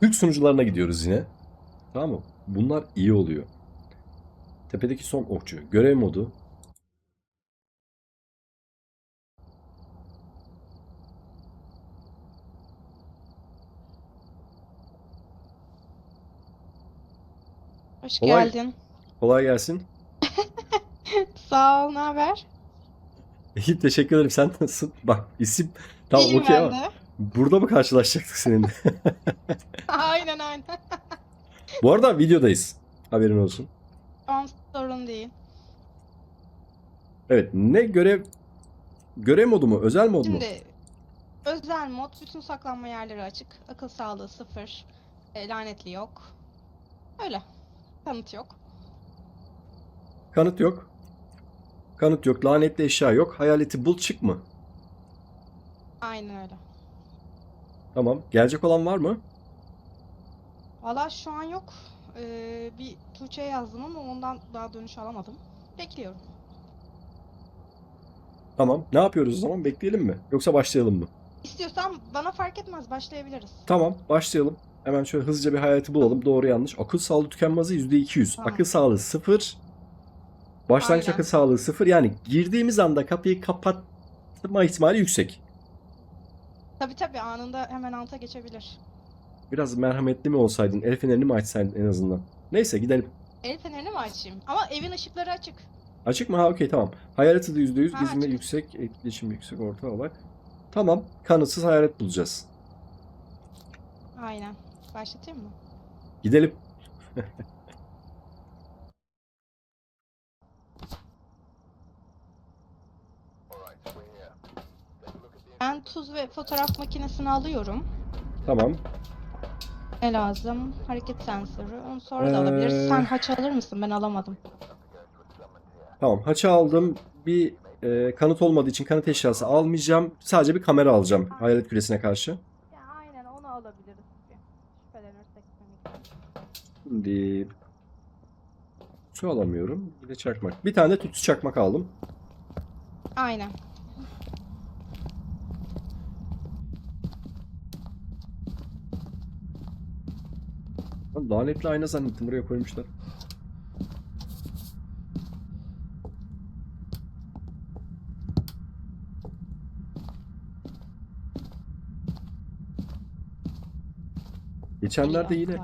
Türk sunucularına gidiyoruz yine. Tamam mı? Bunlar iyi oluyor. Tepedeki son okçu. Görev modu. Hoş Kolay- geldin. Kolay gelsin. Sağ ol, ne haber? İyi teşekkür ederim. Sen nasılsın? Bak isim tamam İyiyim okey ben ama de. Burada mı karşılaşacaktık seninle? aynen aynen. Bu arada videodayız. Haberin olsun. Tamam sorun değil. Evet ne görev görev modu mu? Özel mod mu? Şimdi özel mod bütün saklanma yerleri açık. Akıl sağlığı sıfır. E, lanetli yok. Öyle. Kanıt yok. Kanıt yok. Kanıt yok. Lanetli eşya yok. Hayaleti bul çık mı? Aynen öyle. Tamam. Gelecek olan var mı? Valla şu an yok. Ee, bir Tuğçe'ye yazdım ama ondan daha dönüş alamadım. Bekliyorum. Tamam. Ne yapıyoruz o zaman? Bekleyelim mi? Yoksa başlayalım mı? İstiyorsan bana fark etmez başlayabiliriz. Tamam. Başlayalım. Hemen şöyle hızlıca bir hayaleti bulalım. Doğru yanlış. Akıl sağlığı tükenmezliği %200. Tamam. Akıl sağlığı 0. Başlangıç Aynen. akıl sağlığı 0. Yani girdiğimiz anda kapıyı kapatma ihtimali yüksek. Tabi tabi anında hemen alta geçebilir. Biraz merhametli mi olsaydın? El fenerini mi açsaydın en azından? Neyse gidelim. El fenerini mi açayım? Ama evin ışıkları açık. Açık mı? Ha okey tamam. Hayaleti de %100. Ha, açık. yüksek. Etkileşim yüksek. Orta olarak. Tamam. Kanıtsız hayalet bulacağız. Aynen. Başlatayım mı? Gidelim. Ben tuz ve fotoğraf makinesini alıyorum. Tamam. Ne lazım? Hareket sensörü. Onu sonra da alabiliriz. Ee, Sen haç alır mısın? Ben alamadım. Tamam. Haça aldım. Bir e, kanıt olmadığı için kanıt eşyası almayacağım. Sadece bir kamera alacağım. Hayalet küresine karşı. Ya aynen onu alabiliriz. Şüphelenirsek. Şimdi su alamıyorum. Bir de çakmak. Bir tane de tütsü çakmak aldım. Aynen. Lan Lanetli ayna zannettim. Buraya koymuşlar. Geçenlerde yine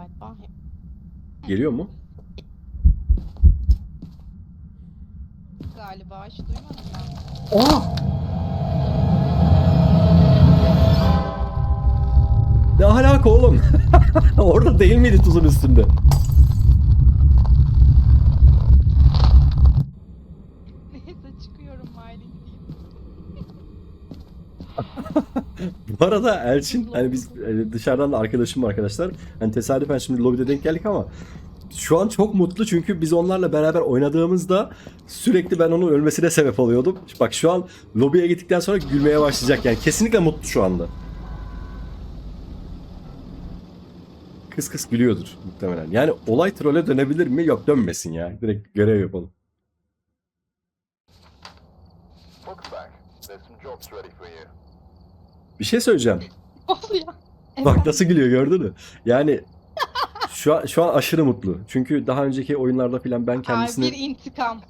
geliyor mu? Galiba hiç duymadım ben. Aa! Ne alaka oğlum? Orada değil miydi tuzun üstünde? Neyse çıkıyorum Miley Bu arada Elçin hani biz e, dışarıdan da arkadaşım var arkadaşlar. Hani tesadüfen şimdi lobide denk geldik ama şu an çok mutlu çünkü biz onlarla beraber oynadığımızda sürekli ben onun ölmesine sebep oluyordum. Bak şu an lobiye gittikten sonra gülmeye başlayacak yani kesinlikle mutlu şu anda. Kıs kıs gülüyordur muhtemelen. Yani olay trole dönebilir mi? Yok dönmesin ya. Direkt görev yapalım. Welcome back. There's some jobs ready for you. Bir şey söyleyeceğim. oluyor. Bak nasıl gülüyor gördün mü? Yani şu an, şu an aşırı mutlu. Çünkü daha önceki oyunlarda filan ben Ay, kendisine bir intikam.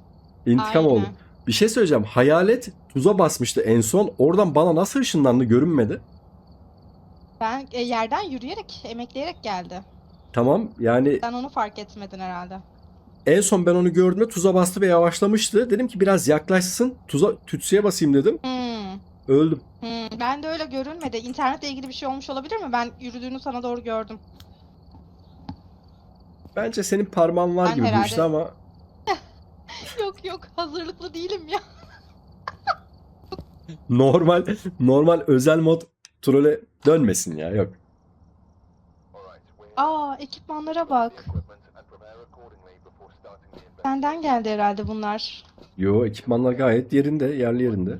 intikam Aynen. oldu. Bir şey söyleyeceğim. Hayalet tuza basmıştı en son. Oradan bana nasıl ışınlandı görünmedi. Ben e, yerden yürüyerek, emekleyerek geldi. Tamam yani Sen onu fark etmedin herhalde. en son ben onu gördüğümde tuza bastı ve yavaşlamıştı. Dedim ki biraz yaklaşsın. Tuza tütsüye basayım dedim. Hmm. Öldüm. Hmm. Ben de öyle görünmedi. İnternetle ilgili bir şey olmuş olabilir mi? Ben yürüdüğünü sana doğru gördüm. Bence senin parmağın var Ben gibi bu herhalde- işte ama Yok yok hazırlıklı değilim ya. normal normal özel mod trole dönmesin ya. Yok. Aa ekipmanlara bak. Senden geldi herhalde bunlar. Yo ekipmanlar gayet yerinde, yerli yerinde.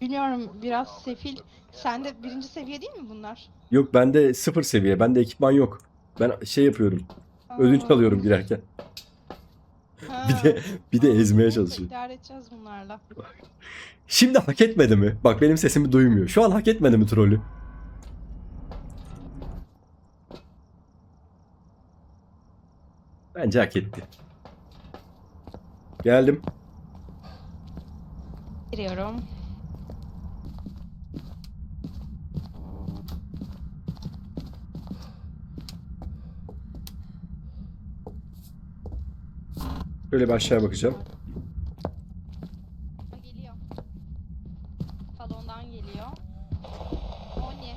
Bilmiyorum biraz sefil. Sende birinci seviye değil mi bunlar? Yok bende sıfır seviye. Bende ekipman yok. Ben şey yapıyorum. Ödünç Aa. alıyorum girerken. Ha. Bir de bir de ezmeye Neyse, çalışıyor. idare edeceğiz bunlarla. Şimdi hak etmedi mi? Bak benim sesimi duymuyor. Şu an hak etmedi mi trolü? Bence hak etti. Geldim. Giriyorum. Şöyle bir aşağıya bakacağım. Ha, geliyor. Salondan geliyor. O ne?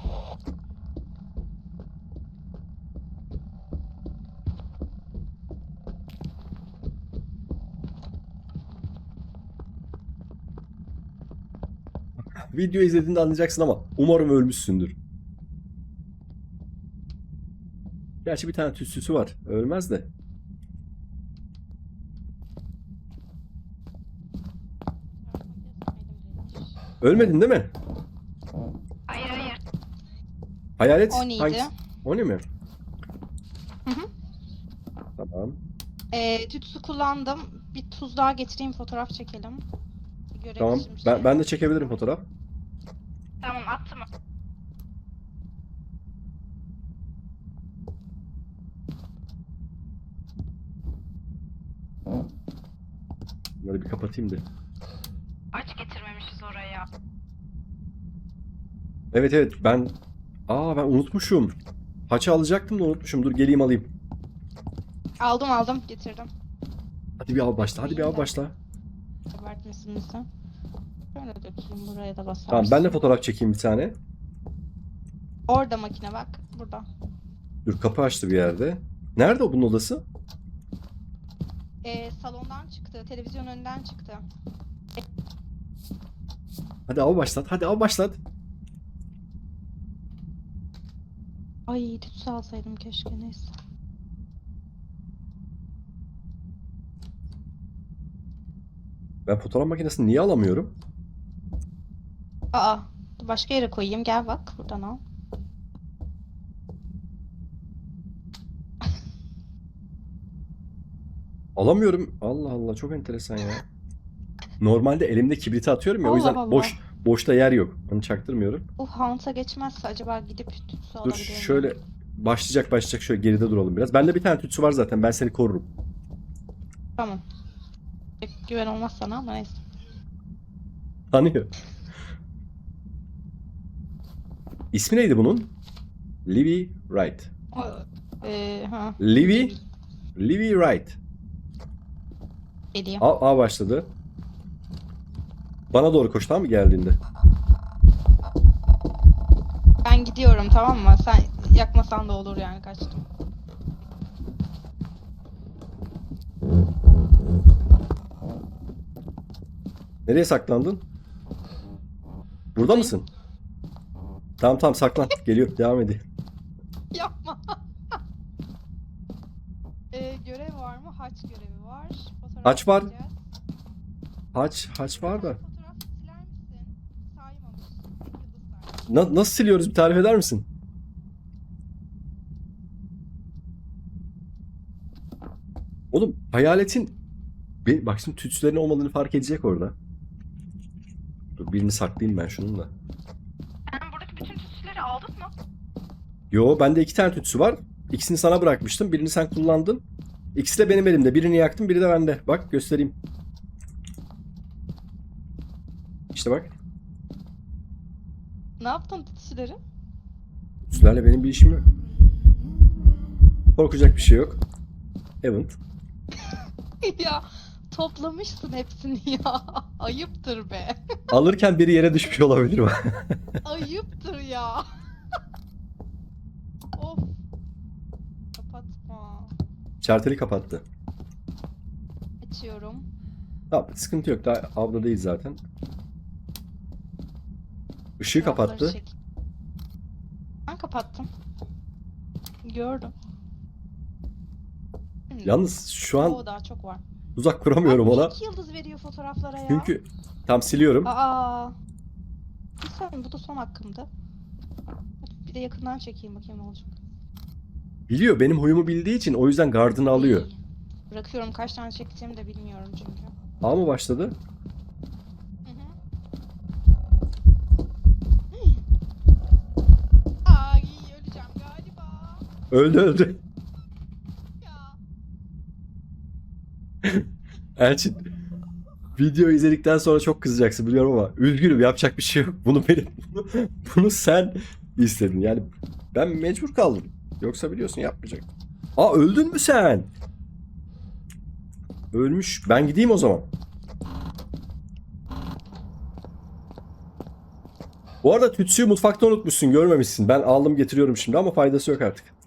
Video izlediğinde anlayacaksın ama umarım ölmüşsündür. Gerçi bir tane tütsüsü var. Ölmez de. Ölmedin değil mi? Hayır hayır. Hayalet O neydi? hangisi? O ne mi? Hı hı. Tamam. Ee, tütsü kullandım. Bir tuz daha getireyim fotoğraf çekelim. Görelim Tamam. şimdi Ben, şey. ben de çekebilirim fotoğraf. Tamam attım. Bunları bir kapatayım da. Aç getirmemişiz oraya. Evet evet ben... Aa ben unutmuşum. Haçı alacaktım da unutmuşum. Dur geleyim alayım. Aldım aldım getirdim. Hadi bir al başla. Hadi bir al başla. Kabartmasınızı. Şöyle dökeyim buraya da basarsın. Tamam ben de fotoğraf çekeyim bir tane. Orada makine bak. Burada. Dur kapı açtı bir yerde. Nerede o bunun odası? Ee, salondan çıktı. Televizyon önünden çıktı. Hadi al başlat. Hadi al başlat. Ay tütsü alsaydım keşke neyse. Ben fotoğraf makinesini niye alamıyorum? Aa başka yere koyayım. Gel bak buradan al. Alamıyorum. Allah Allah çok enteresan ya. Normalde elimde kibriti atıyorum ya o Allah yüzden Allah. boş boşta yer yok. Onu çaktırmıyorum. Bu Haunt'a geçmezse acaba gidip tütsü Dur alabilir miyim? şöyle başlayacak başlayacak şöyle geride duralım biraz. Bende bir tane tütsü var zaten. Ben seni korurum. Tamam. Pek güven olmaz sana ama neyse. Tanıyor. İsmi neydi bunun? Livy Wright. Ee, ha. Livy Livy Wright. Geliyor. A, A başladı. Bana doğru koş tamam mı geldiğinde? Ben gidiyorum tamam mı? Sen yakmasan da olur yani kaçtım. Nereye saklandın? Burada mısın? Tamam tamam saklan. Geliyor. Devam edin. Yapma. ee, görev var mı? Haç görevi var. Fotoğraf Haç var. çekeceğiz. Haç, haç var da. Fotoğraf siler misin? Saymamış. Yıldız var. Na- nasıl siliyoruz bir tarif eder misin? Oğlum hayaletin Be- bak şimdi tütsülerin olmadığını fark edecek orada. Dur birini saklayayım ben şununla. Sen buradaki bütün tütsüleri aldın mı? Yo bende iki tane tütsü var. İkisini sana bırakmıştım. Birini sen kullandın. İkisi de benim elimde. Birini yaktım, biri de bende. Bak göstereyim. İşte bak. Ne yaptın tütsüleri? Tütsülerle benim bir işim yok. Korkacak bir şey yok. Event. ya toplamışsın hepsini ya. Ayıptır be. Alırken biri yere düşmüş olabilir mi? Ayıptır ya. of. Kapatma. Çarteli kapattı. Açıyorum. Tamam sıkıntı yok. Daha değil zaten. Işığı Fotoğrafları kapattı. çek. Ben kapattım. Gördüm. Yalnız şu an Oo, daha çok var. Uzak kuramıyorum Abi, ona. iki yıldız veriyor fotoğraflara ya. Çünkü tam siliyorum. Aa. Bir saniye bu da son hakkımdı. Bir de yakından çekeyim bakayım ne olacak. Biliyor benim huyumu bildiği için o yüzden gardını alıyor. Bırakıyorum kaç tane çektiğimi de bilmiyorum çünkü. A mı başladı? Hı hı. Ay öleceğim galiba. Öldü öldü. Ya. Elçin video izledikten sonra çok kızacaksın biliyorum ama üzgünüm yapacak bir şey yok. Bunu benim bunu, sen istedin. Yani ben mecbur kaldım. Yoksa biliyorsun yapmayacaktım. Aa öldün mü sen? Ölmüş. Ben gideyim o zaman. Bu arada tütsüyü mutfakta unutmuşsun görmemişsin. Ben aldım getiriyorum şimdi ama faydası yok artık.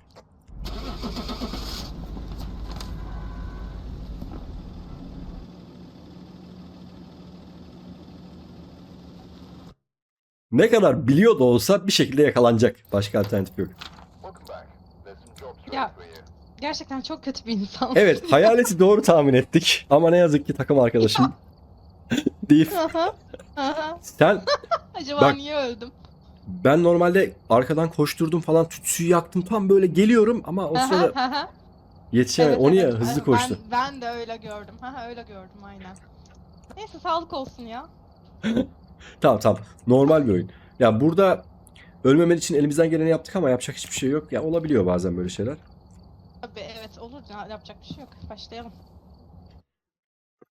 Ne kadar biliyor da olsa bir şekilde yakalanacak. Başka alternatif yok. You. Gerçekten çok kötü bir insan. Evet hayaleti doğru tahmin ettik. Ama ne yazık ki takım arkadaşım değil. Aha, aha. Sen Acaba Bak- niye öldüm? ben normalde arkadan koşturdum falan tütsüyü yaktım tam böyle geliyorum ama o sırada aha. yetişemedi. Evet, o niye evet. hızlı koştu. Ben, ben de öyle gördüm. Öyle gördüm aynen. Neyse sağlık olsun ya. Tamam tamam. Normal bir oyun. Ya burada ölmemen için elimizden geleni yaptık ama yapacak hiçbir şey yok. Ya olabiliyor bazen böyle şeyler. Tabii evet olur ya yapacak bir şey yok. Başlayalım.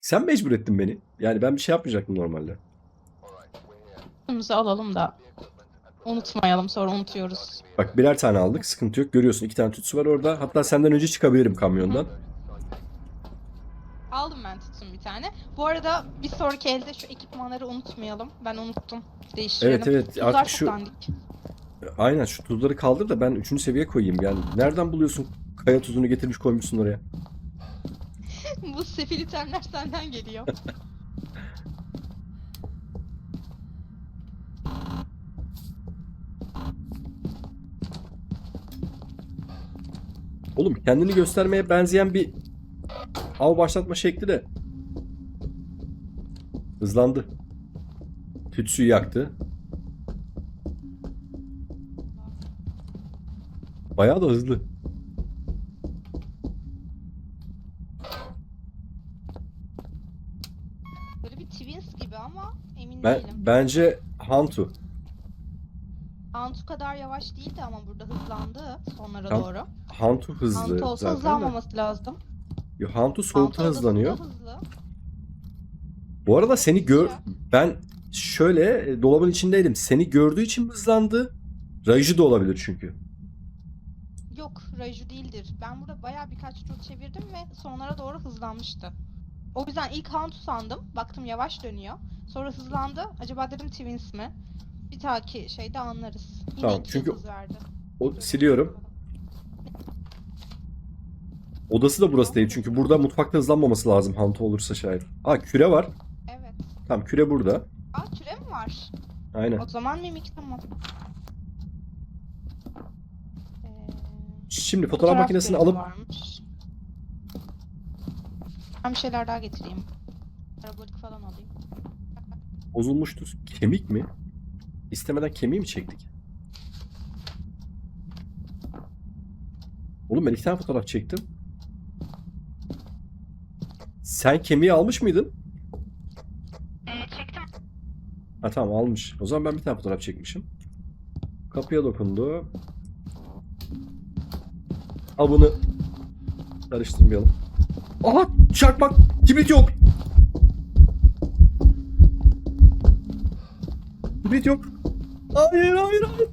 Sen mecbur ettin beni. Yani ben bir şey yapmayacaktım normalde. Önümüzü alalım da unutmayalım sonra unutuyoruz. Bak birer tane aldık. Sıkıntı yok. Görüyorsun iki tane tütsü var orada. Hatta senden önce çıkabilirim kamyondan. Aldım ben tutsun bir tane. Bu arada bir sonraki elde şu ekipmanları unutmayalım. Ben unuttum. Değiştirelim. Evet evet. Tuzlar Artık şu dandik. aynen şu tuzları kaldır da ben üçüncü seviye koyayım. Yani nereden buluyorsun kaya tuzunu getirmiş koymuşsun oraya? Bu sefil itemler senden geliyor. Oğlum kendini göstermeye benzeyen bir av başlatma şekli de. Hızlandı. Tütsüyü yaktı. Bayağı da hızlı. Böyle bir Twins gibi ama emin Ben değilim. bence Hantu. Antu kadar yavaş değildi ama burada hızlandı sonlara Tamam, doğru. Hantu hızlı Antu olsa hızlanmaması lazım. Yo, Hantu soğukta hızlanıyor. hızlı. Bu arada seni gör... Ya. Ben şöyle e, dolabın içindeydim. Seni gördüğü için mi hızlandı? Rayıcı da olabilir çünkü. Yok Raju değildir. Ben burada bayağı birkaç tur çevirdim ve sonlara doğru hızlanmıştı. O yüzden ilk Hantu sandım. Baktım yavaş dönüyor. Sonra hızlandı. Acaba dedim Twins mi? Bir dahaki şeyde anlarız. Yine Tamam, iki çünkü verdi. O siliyorum. Odası da burası değil çünkü burada mutfakta hızlanmaması lazım Hantu olursa şayet. Aa küre var. Evet. Tamam küre burada. Aa küre mi var? Aynen. O zaman mimik tamam. Ee, Şimdi fotoğraf makinesini görevi alıp varmış. Ben bir şeyler daha getireyim. Parabolik falan alayım. bozulmuştur. Kemik mi? İstemeden kemiği mi çektik? Oğlum ben iki tane fotoğraf çektim. Sen kemiği almış mıydın? çektim. Ha tamam almış. O zaman ben bir tane fotoğraf çekmişim. Kapıya dokundu. Avını karıştırmayalım. Aha çakmak kibrit yok. Kibrit yok. Hayır hayır hayır.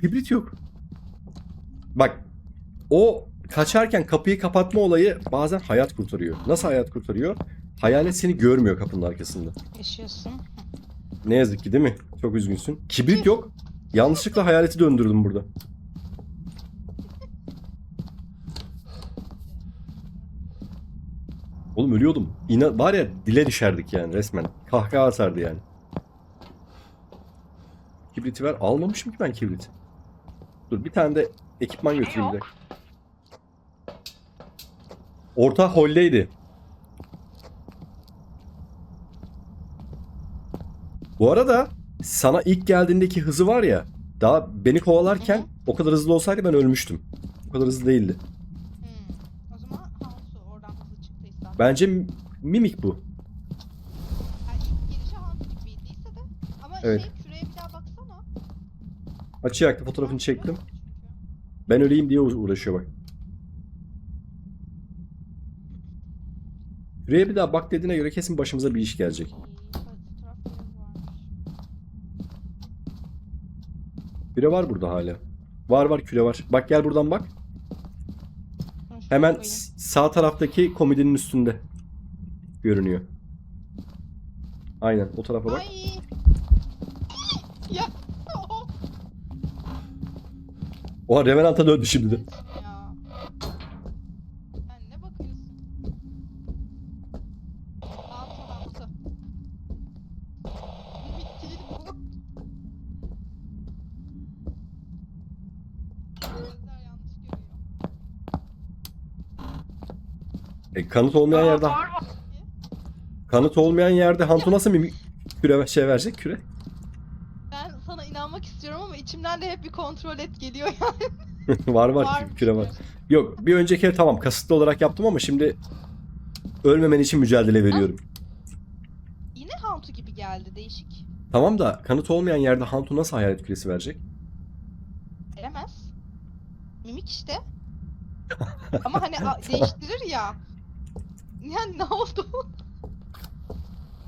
Kibrit yok. Bak o kaçarken kapıyı kapatma olayı bazen hayat kurtarıyor. Nasıl hayat kurtarıyor? Hayalet seni görmüyor kapının arkasında. Yaşıyorsun. Ne yazık ki değil mi? Çok üzgünsün. Kibrit yok. Yanlışlıkla hayaleti döndürdüm burada. Oğlum ölüyordum. İna var ya dile düşerdik yani resmen. Kahkaha atardı yani. Kibriti ver. Almamışım ki ben kibrit. Dur bir tane de ekipman götüreyim bir dakika. Orta holdeydi. Bu arada sana ilk geldiğindeki hızı var ya daha beni kovalarken Hı hı. o kadar hızlı olsaydı ben ölmüştüm. O kadar hızlı değildi. Hmm. O zaman Hantu oradan hızlı çıktıysa. Bence mimik bu. Yani ilk girişi Hantu gibiydiyse de. Ama Evet. şey şuraya bir daha baksana. Açı yaktı fotoğrafını çektim. Ben öleyim diye uğraşıyor bak. Şuraya bir daha bak dediğine göre kesin başımıza bir iş gelecek. Biri var burada hala. Var var küre var. Bak gel buradan bak. Hemen sağ taraftaki komodinin üstünde görünüyor. Aynen o tarafa bak. Ay. ya. o- Oha Revenant'a döndü şimdi de. Ya. Sen ne bakıyorsun? Altı altı. Bitti bu. Gözler yanlış görüyor. E, kanıt olmayan yerde kanıt olmayan yerde Hantu nasıl mimik küre şey verecek küre? Ben sana inanmak istiyorum ama içimden de hep bir kontrol et geliyor ya. var var Varmış küre var. Yok bir önceki tamam kasıtlı olarak yaptım ama şimdi ölmemen için mücadele veriyorum. Yine Hantu gibi geldi değişik. Tamam da kanıt olmayan yerde Hantu nasıl hayalet küresi verecek? Veremez. Mimik işte. Ama hani a- değiştirir ya. Yani ne oldu?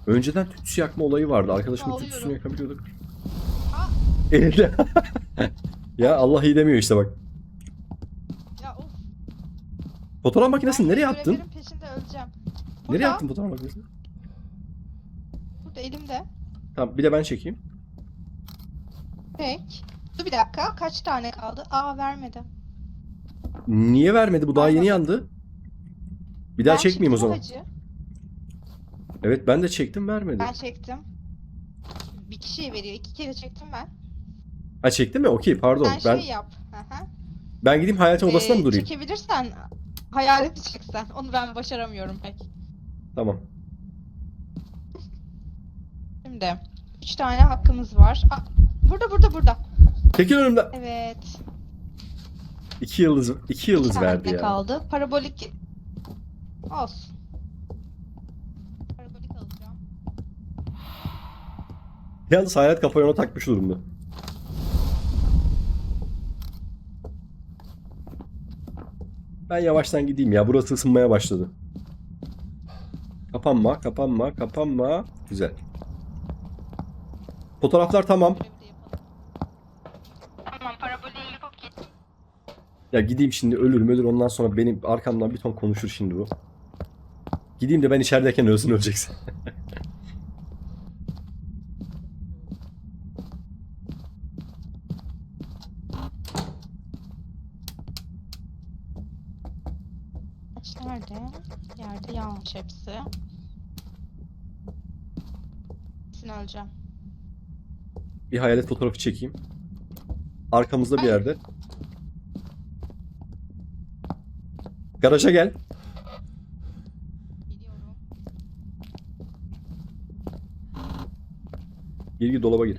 Önceden tütsü yakma olayı vardı. Arkadaşımın tütsüsünü yakabiliyorduk. Aa. Elinde. ya Allah iyi demiyor işte bak. Ya of. Fotoğraf makinesini ben nereye attın? görevlerin peşinde öleceğim. Nereye Burada, attın fotoğraf makinesini? Burada elimde. Tamam bir de ben çekeyim. Peki. Dur bir dakika. Kaç tane kaldı? Aa vermedi. Niye vermedi? Bu daha yeni yandı. Bir daha Ben çekmeyeyim o çektim zaman. hacı. Evet ben de çektim vermedi. Ben çektim. Bir kişiye veriyor. İki kere çektim ben. Ha çekti mi? Okey pardon. Sen Ben şey yap. Hı. ben gideyim hayaletin Ee, mı durayım? Çekebilirsen hayaleti çeksen. Onu ben başaramıyorum pek. Tamam. Şimdi üç tane hakkımız var. Aa, burada burada burada. Çekil önümden. Evet. İki yıldız, iki İki yıldız tane verdi ya. kaldı. Parabolik olsun. Parabolik alacağım. Yalnız hayalet kafayı ona takmış durumda. Ben yavaştan gideyim ya. Burası ısınmaya başladı. Kapanma, kapanma, kapanma. Güzel. Fotoğraflar tamam. Tamam paraboliği yapıp git. Ya gideyim şimdi ölür ölür ondan sonra benim arkamdan bir ton konuşur şimdi bu. Gideyim de ben içerideyken ölsün öleceksin. Kaç nerede? Yerde yanmış hepsi. Hepsini öleceğim. Bir hayalet fotoğrafı çekeyim. Arkamızda bir yerde. Garaja gel. Geliyorum. Gir gir dolaba gir.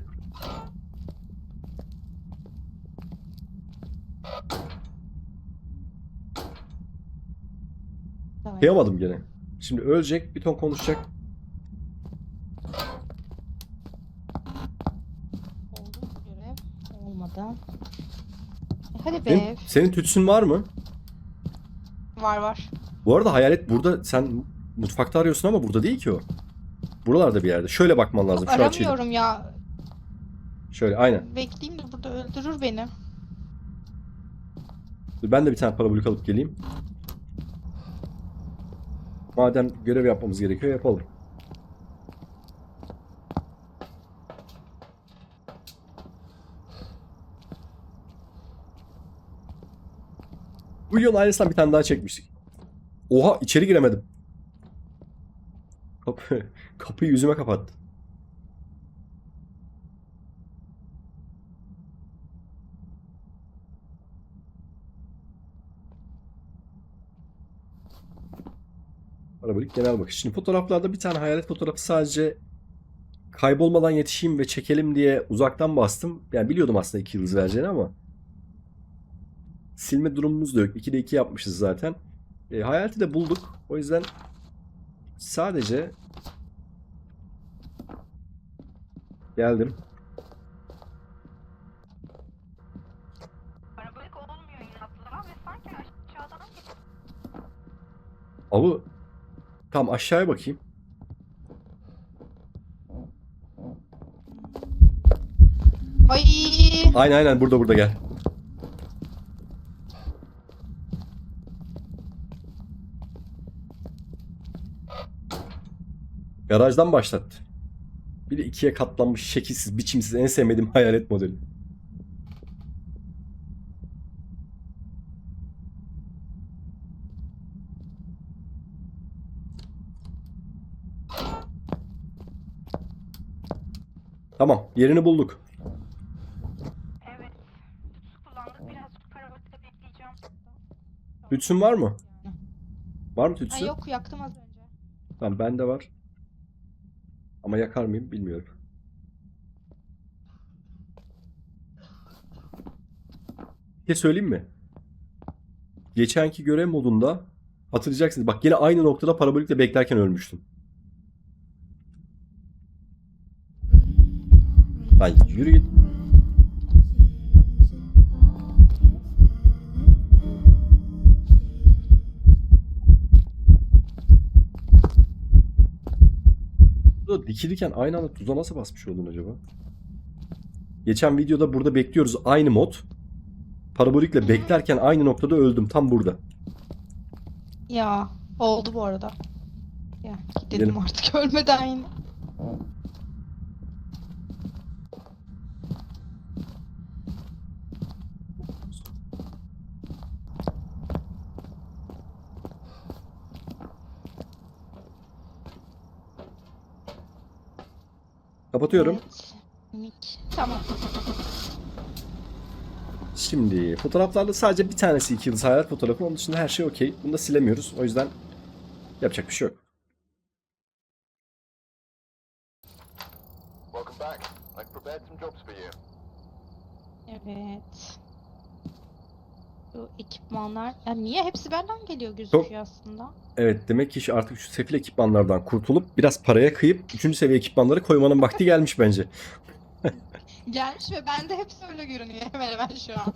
Tamam. Kıyamadım gene. Şimdi ölecek, bir ton konuşacak. Oldu mu bu görev? E, Hadi be. Senin, senin tütsün var mı? Var var. Bu arada hayalet burada sen mutfakta arıyorsun ama burada değil ki o. Buralarda bir yerde. Şöyle bakman lazım. Şu açıyla. Aramıyorum ya. Şöyle aynen. Bekleyeyim de burada öldürür beni. Dur, Ben de bir tane parabolik alıp geleyim. Madem görev yapmamız gerekiyor yapalım. Bu yıl aynısından bir tane daha çekmiştik. Oha içeri giremedim. Kapı, kapıyı yüzüme kapattı. Parabolik genel bakış. Şimdi fotoğraflarda bir tane hayalet fotoğrafı sadece kaybolmadan yetişeyim ve çekelim diye uzaktan bastım. Yani biliyordum aslında 2 yıldız vereceğini ama silme durumumuz da yok. 2'de 2 yapmışız zaten. E, hayaleti de bulduk. O yüzden sadece geldim. Avu tam aşağıya bakayım. Ay. Aynen aynen burada burada gel. Garajdan başlattı. Bir de ikiye katlanmış şekilsiz, biçimsiz en sevmediğim hayalet modeli. Tamam, yerini bulduk. evet. Kullandık bekleyeceğim. Tütsün var mı? Var mı Ay tütsün? yok yaktım az önce. Tamam bende var. Ama yakar mıyım bilmiyorum. Bir şey söyleyeyim mi? Geçenki görev modunda hatırlayacaksınız. Bak yine aynı noktada parabolikle beklerken ölmüştüm. Lan yürü git. Dikilirken aynı anda tuza nasıl basmış oldun acaba? Geçen videoda burada bekliyoruz aynı mod. Parabolikle beklerken aynı noktada öldüm tam burada. Ya oldu bu arada. Ya Gidelim. artık ölmeden yine. Kapatıyorum. Evet. Mik. Tamam. Şimdi fotoğraflarda sadece bir tanesi iki yıldız hayalet fotoğrafı. Onun dışında her şey okey. Bunu da silemiyoruz. O yüzden yapacak bir şey yok. Ekipmanlar. Ya niye hepsi benden geliyor gözüküyor aslında. Evet demek ki artık şu sefil ekipmanlardan kurtulup biraz paraya kıyıp 3. seviye ekipmanları koymanın vakti gelmiş bence. Gelmiş ve bende hepsi öyle görünüyor hemen hemen şu an.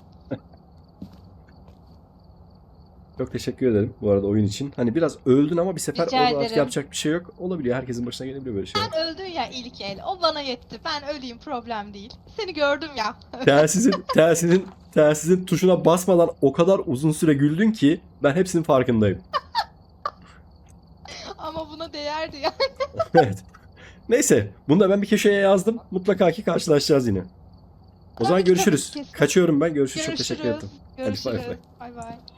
Çok teşekkür ederim bu arada oyun için. Hani biraz öldün ama bir sefer Rica orada artık ederim. yapacak bir şey yok. Olabiliyor. Herkesin başına gelebiliyor böyle şeyler. Sen öldün ya ilk el. O bana yetti. Ben öleyim problem değil. Seni gördüm ya. Telsizin, telsizin, telsizin tuşuna basmadan o kadar uzun süre güldün ki ben hepsinin farkındayım. Ama buna değerdi ya. evet. Neyse. Bunu da ben bir köşeye yazdım. Mutlaka ki karşılaşacağız yine. O zaman Tabii ki, tabii görüşürüz. ki, kesin. Kaçıyorum ben. Görüşürüz. Çok teşekkür Görüşürüz. ederim. Hadi bay bay. Görüşürüz. Bay bay.